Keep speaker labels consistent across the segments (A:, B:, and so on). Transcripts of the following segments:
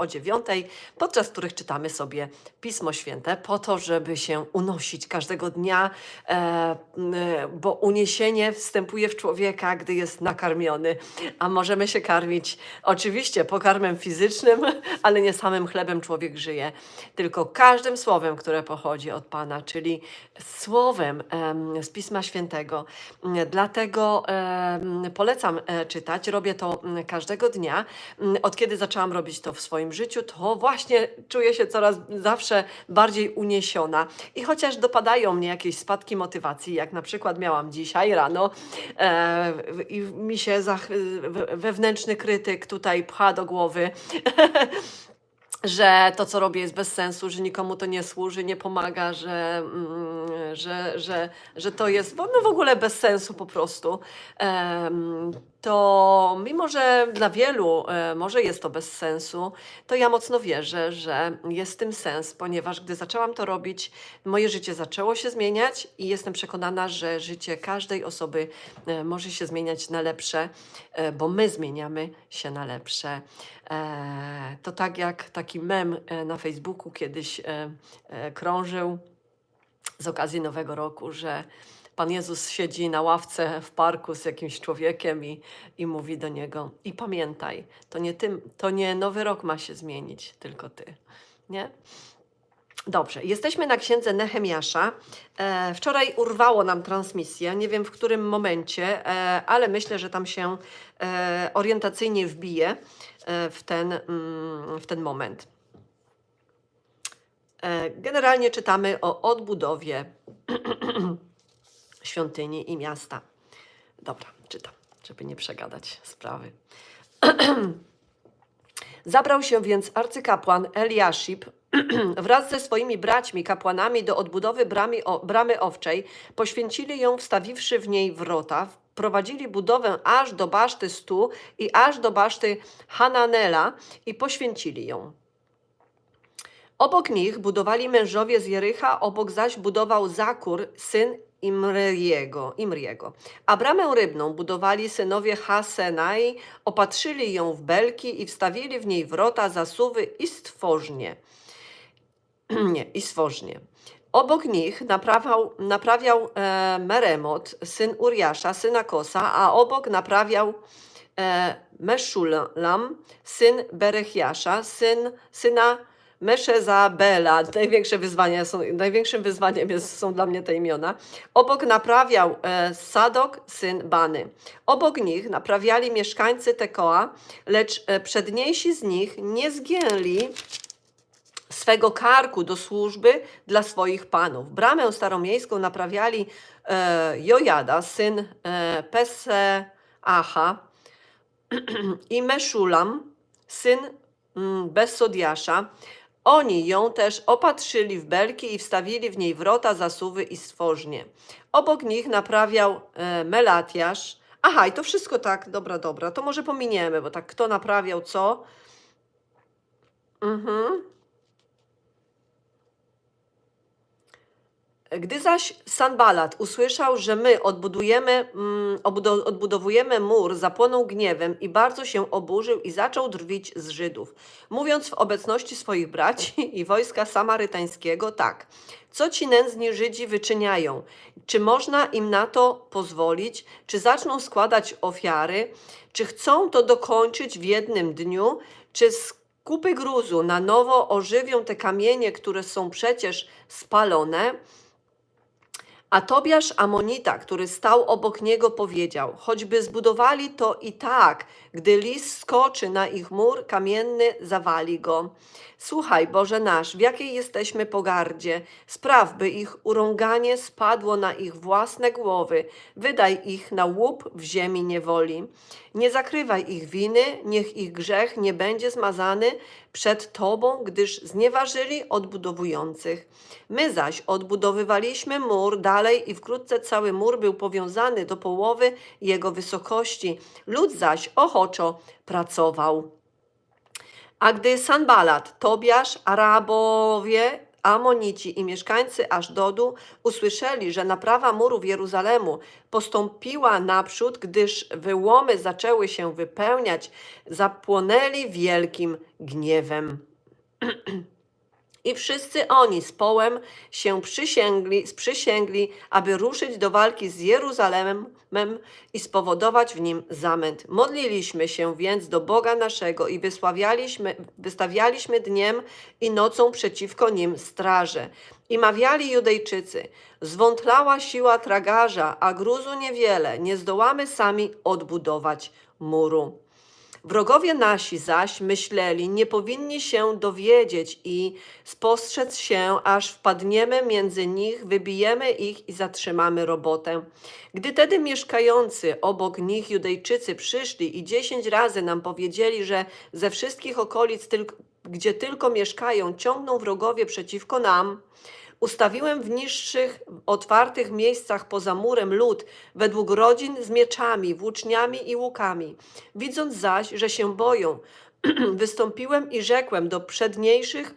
A: o dziewiątej, podczas których czytamy sobie Pismo Święte, po to, żeby się unosić każdego dnia, e, e, bo uniesienie wstępuje w człowieka, gdy jest nakarmiony, a możemy się karmić oczywiście pokarmem fizycznym, ale nie samym chlebem człowiek żyje, tylko każdym słowem, które pochodzi od Pana, czyli słowem em, z Pisma Świętego. Dlatego polecam e, czytać. Robię to każdego dnia. Od kiedy zaczęłam robić to w swoim życiu, to właśnie czuję się coraz zawsze bardziej uniesiona. I chociaż dopadają mnie jakieś spadki motywacji, jak na przykład miałam dzisiaj rano, e, i mi się wewnętrzny krytyk tutaj pcha do głowy, że to, co robię, jest bez sensu, że nikomu to nie służy, nie pomaga, że, mm, że, że, że to jest no, w ogóle bez sensu po prostu. To mimo, że dla wielu e, może jest to bez sensu, to ja mocno wierzę, że jest w tym sens, ponieważ gdy zaczęłam to robić, moje życie zaczęło się zmieniać i jestem przekonana, że życie każdej osoby e, może się zmieniać na lepsze, e, bo my zmieniamy się na lepsze. E, To tak jak taki mem e, na Facebooku kiedyś e, krążył z okazji Nowego Roku, że Pan Jezus siedzi na ławce w parku z jakimś człowiekiem i, i mówi do niego: I pamiętaj, to nie, tym, to nie Nowy Rok ma się zmienić, tylko ty. Nie? Dobrze, jesteśmy na księdze Nehemiasza. E, wczoraj urwało nam transmisję, nie wiem w którym momencie, e, ale myślę, że tam się e, orientacyjnie wbije e, w, ten, mm, w ten moment. E, generalnie czytamy o odbudowie świątyni i miasta. Dobra, czytam, żeby nie przegadać sprawy. Zabrał się więc arcykapłan Eliaszib wraz ze swoimi braćmi, kapłanami do odbudowy bramy, o, bramy owczej, poświęcili ją, wstawiwszy w niej wrota, prowadzili budowę aż do baszty Stu i aż do baszty Hananela i poświęcili ją. Obok nich budowali mężowie z Jericha, obok zaś budował Zakur, syn Imriego, Imriego. A bramę rybną budowali synowie Hasenai, opatrzyli ją w belki i wstawili w niej wrota, zasuwy i stworznie. Nie, i stworznie. Obok nich naprawiał, naprawiał e, Meremot, syn Uriasza, syna Kosa, a obok naprawiał e, Meszulam, syn Berechiasza, syn, syna Meszezabela. Największe wyzwania są, największym wyzwaniem jest, są dla mnie te imiona. Obok naprawiał e, Sadok, syn Bany. Obok nich naprawiali mieszkańcy Tekoa, lecz e, przedniejsi z nich nie zgięli swego karku do służby dla swoich panów. Bramę staromiejską naprawiali e, Jojada, syn e, Peseacha i Meszulam, syn mm, Besodiasza. Oni ją też opatrzyli w belki i wstawili w niej wrota, zasuwy i stworznie. Obok nich naprawiał e, Melatiasz. Aha, i to wszystko tak, dobra, dobra, to może pominiemy, bo tak kto naprawiał co. Mhm. Gdy zaś Sanbalat usłyszał, że my odbudujemy, mm, odbudowujemy mur, zapłonął gniewem i bardzo się oburzył i zaczął drwić z Żydów, mówiąc w obecności swoich braci i wojska samarytańskiego tak. Co ci nędzni Żydzi wyczyniają? Czy można im na to pozwolić? Czy zaczną składać ofiary? Czy chcą to dokończyć w jednym dniu? Czy kupy gruzu na nowo ożywią te kamienie, które są przecież spalone? A Tobiasz Amonita, który stał obok niego, powiedział: Choćby zbudowali to i tak, gdy lis skoczy na ich mur kamienny, zawali go. Słuchaj, Boże nasz, w jakiej jesteśmy pogardzie. Spraw, by ich urąganie spadło na ich własne głowy. Wydaj ich na łup w ziemi niewoli. Nie zakrywaj ich winy, niech ich grzech nie będzie zmazany przed Tobą, gdyż znieważyli odbudowujących. My zaś odbudowywaliśmy mur dalej i wkrótce cały mur był powiązany do połowy jego wysokości. Lud zaś ochoczo pracował. A gdy Sanbalat, Tobiasz, Arabowie, Amonici i mieszkańcy Aszdodu usłyszeli, że naprawa murów Jeruzalemu postąpiła naprzód, gdyż wyłomy zaczęły się wypełniać, zapłonęli wielkim gniewem. I wszyscy oni z połem się przysięgli, sprzysięgli, aby ruszyć do walki z Jeruzalemem i spowodować w nim zamęt. Modliliśmy się więc do Boga naszego i wystawialiśmy dniem i nocą przeciwko nim straże. I mawiali Judejczycy, zwątlała siła tragarza, a gruzu niewiele, nie zdołamy sami odbudować muru. Wrogowie nasi zaś myśleli, nie powinni się dowiedzieć i spostrzec się, aż wpadniemy między nich, wybijemy ich i zatrzymamy robotę. Gdy tedy mieszkający obok nich Judejczycy przyszli i dziesięć razy nam powiedzieli, że ze wszystkich okolic, gdzie tylko mieszkają, ciągną wrogowie przeciwko nam, Ustawiłem w niższych, otwartych miejscach poza murem lud, według rodzin z mieczami, włóczniami i łukami. Widząc zaś, że się boją, wystąpiłem i rzekłem do przedniejszych,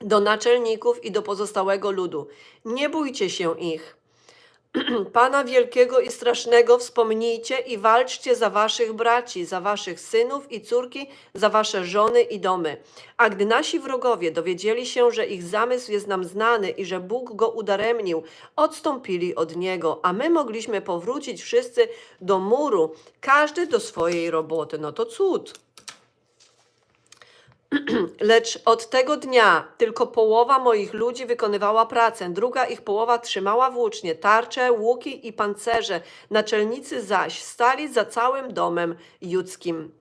A: do naczelników i do pozostałego ludu: Nie bójcie się ich. Pana wielkiego i strasznego wspomnijcie i walczcie za waszych braci, za waszych synów i córki, za wasze żony i domy. A gdy nasi wrogowie dowiedzieli się, że ich zamysł jest nam znany i że Bóg go udaremnił, odstąpili od niego, a my mogliśmy powrócić wszyscy do muru, każdy do swojej roboty. No to cud. Lecz od tego dnia tylko połowa moich ludzi wykonywała pracę, druga ich połowa trzymała włócznie, tarcze, łuki i pancerze. Naczelnicy zaś stali za całym domem judzkim.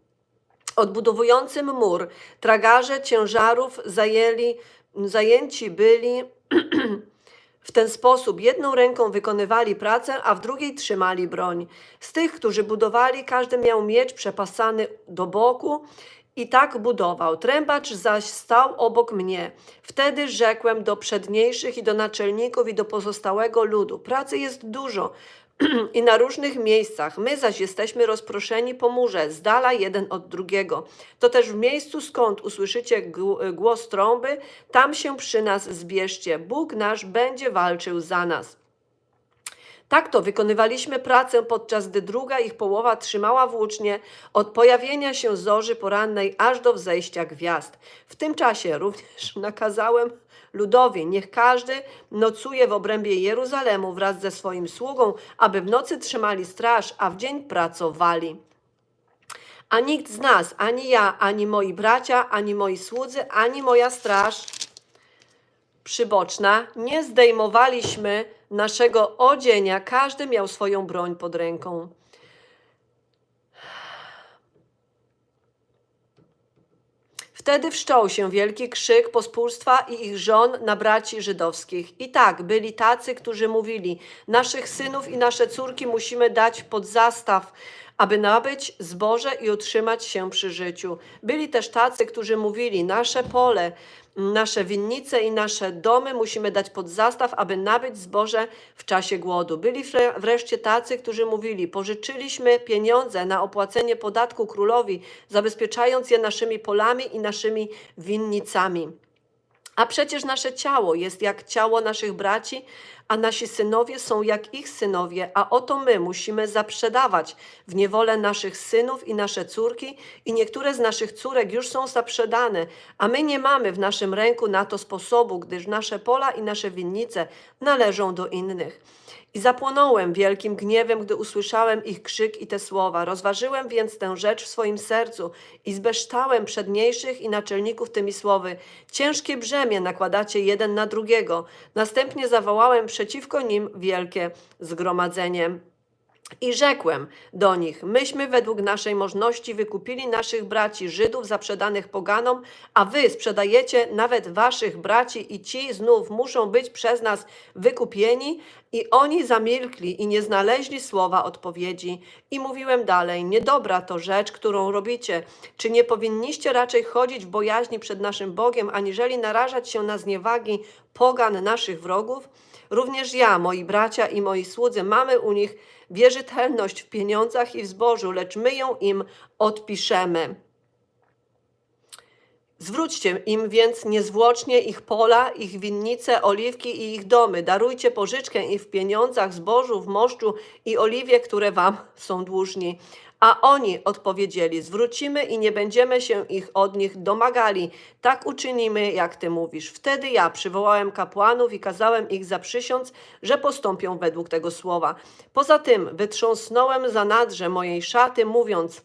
A: Odbudowującym mur, tragarze ciężarów zajęli, zajęci byli w ten sposób jedną ręką wykonywali pracę, a w drugiej trzymali broń. Z tych, którzy budowali, każdy miał miecz przepasany do boku i tak budował. Trębacz zaś stał obok mnie. Wtedy rzekłem do przedniejszych i do naczelników i do pozostałego ludu: Pracy jest dużo i na różnych miejscach. My zaś jesteśmy rozproszeni po murze, z dala jeden od drugiego. To też w miejscu, skąd usłyszycie gł- głos trąby, tam się przy nas zbierzcie. Bóg nasz będzie walczył za nas. Tak to wykonywaliśmy pracę, podczas gdy druga ich połowa trzymała włócznie od pojawienia się zorzy porannej aż do wzejścia gwiazd. W tym czasie również nakazałem ludowi, niech każdy nocuje w obrębie Jeruzalemu wraz ze swoim sługą, aby w nocy trzymali straż, a w dzień pracowali. A nikt z nas, ani ja, ani moi bracia, ani moi słudzy, ani moja straż przyboczna, nie zdejmowaliśmy naszego odzienia, każdy miał swoją broń pod ręką. Wtedy wszczął się wielki krzyk pospólstwa i ich żon na braci żydowskich. I tak, byli tacy, którzy mówili: Naszych synów i nasze córki musimy dać pod zastaw, aby nabyć zboże i utrzymać się przy życiu. Byli też tacy, którzy mówili: Nasze pole, nasze winnice i nasze domy musimy dać pod zastaw, aby nabyć zboże w czasie głodu. Byli wre- wreszcie tacy, którzy mówili: Pożyczyliśmy pieniądze na opłacenie podatku królowi, zabezpieczając je naszymi polami i naszymi winnicami. A przecież nasze ciało jest jak ciało naszych braci, a nasi synowie są jak ich synowie, a oto my musimy zaprzedawać w niewolę naszych synów i nasze córki, i niektóre z naszych córek już są zaprzedane, a my nie mamy w naszym ręku na to sposobu, gdyż nasze pola i nasze winnice należą do innych. I zapłonąłem wielkim gniewem, gdy usłyszałem ich krzyk i te słowa. Rozważyłem więc tę rzecz w swoim sercu i zbeształem przedniejszych i naczelników tymi słowy. Ciężkie brzemię nakładacie jeden na drugiego. Następnie zawołałem przeciwko nim wielkie zgromadzenie. I rzekłem do nich: Myśmy według naszej możności wykupili naszych braci Żydów zaprzedanych poganom, a wy sprzedajecie nawet waszych braci, i ci znów muszą być przez nas wykupieni. I oni zamilkli i nie znaleźli słowa odpowiedzi. I mówiłem dalej: Niedobra to rzecz, którą robicie. Czy nie powinniście raczej chodzić w bojaźni przed naszym Bogiem, aniżeli narażać się na zniewagi pogan naszych wrogów? Również ja, moi bracia i moi słudzy, mamy u nich wierzytelność w pieniądzach i w zbożu, lecz my ją im odpiszemy. Zwróćcie im więc niezwłocznie ich pola, ich winnice, oliwki i ich domy. Darujcie pożyczkę ich w pieniądzach, zbożu, w moszczu i oliwie, które wam są dłużni. A oni odpowiedzieli: Zwrócimy i nie będziemy się ich od nich domagali. Tak uczynimy, jak ty mówisz. Wtedy ja przywołałem kapłanów i kazałem ich zaprzysiąc, że postąpią według tego słowa. Poza tym wytrząsnąłem za nadrze mojej szaty, mówiąc: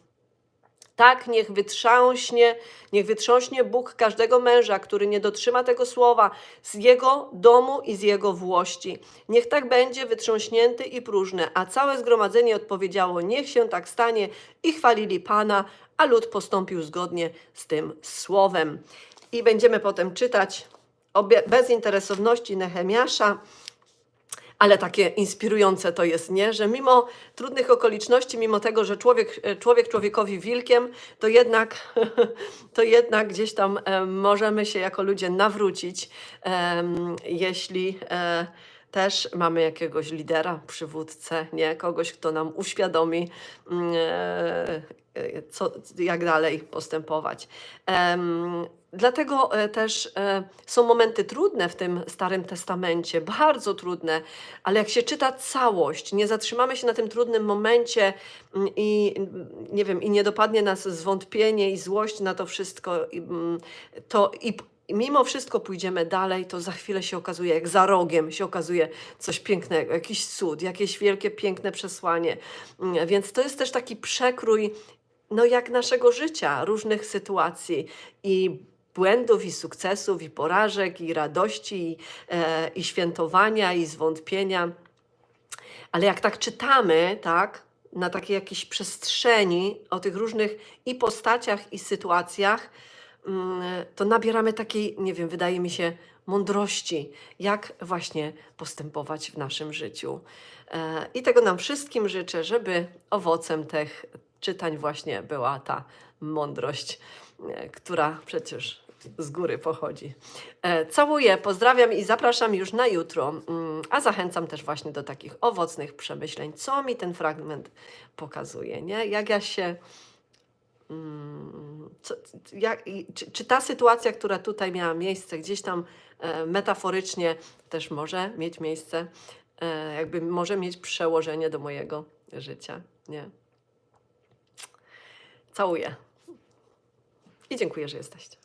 A: tak, niech wytrząśnie, niech wytrząśnie Bóg każdego męża, który nie dotrzyma tego słowa z jego domu i z jego włości. Niech tak będzie wytrząśnięty i próżny. A całe zgromadzenie odpowiedziało: Niech się tak stanie i chwalili Pana, a lud postąpił zgodnie z tym słowem. I będziemy potem czytać o be- bezinteresowności Nehemiasza. Ale takie inspirujące to jest, nie? Że mimo trudnych okoliczności, mimo tego, że człowiek, e, człowiek człowiekowi wilkiem, to jednak, to jednak gdzieś tam możemy się jako ludzie nawrócić, jeśli e, też mamy jakiegoś lidera, przywódcę, nie? Kogoś, kto nam uświadomi, mm, e, e, co, jak dalej postępować. Dlatego e, też są momenty trudne w tym Starym Testamencie, bardzo trudne, ale jak się czyta całość, nie zatrzymamy się na tym trudnym momencie mm, i nie wiem, i nie dopadnie nas zwątpienie i złość na to wszystko, mm, to i i mimo wszystko pójdziemy dalej, to za chwilę się okazuje, jak za rogiem się okazuje coś pięknego, jakiś cud, jakieś wielkie, piękne przesłanie. Mm, Więc to jest też taki przekrój no jak naszego życia, różnych sytuacji i błędów, i sukcesów, i porażek, i radości, i, e, i świętowania, i zwątpienia. Ale jak tak czytamy, tak, na takiej jakiejś przestrzeni o tych różnych i postaciach, i sytuacjach, to nabieramy takiej, nie wiem, wydaje mi się, mądrości, jak właśnie postępować w naszym życiu. E, I tego nam wszystkim życzę, żeby owocem tych czytań właśnie była ta mądrość, e, która przecież z góry pochodzi. Całuję, pozdrawiam i zapraszam już na jutro, mm, a zachęcam też właśnie do takich owocnych przemyśleń, co mi ten fragment pokazuje, nie? Jak ja się co, jak, czy, czy ta sytuacja, która tutaj miała miejsce, gdzieś tam e, metaforycznie też może mieć miejsce, e, jakby może mieć przełożenie do mojego życia, nie? Całuję. I dziękuję, że jesteście.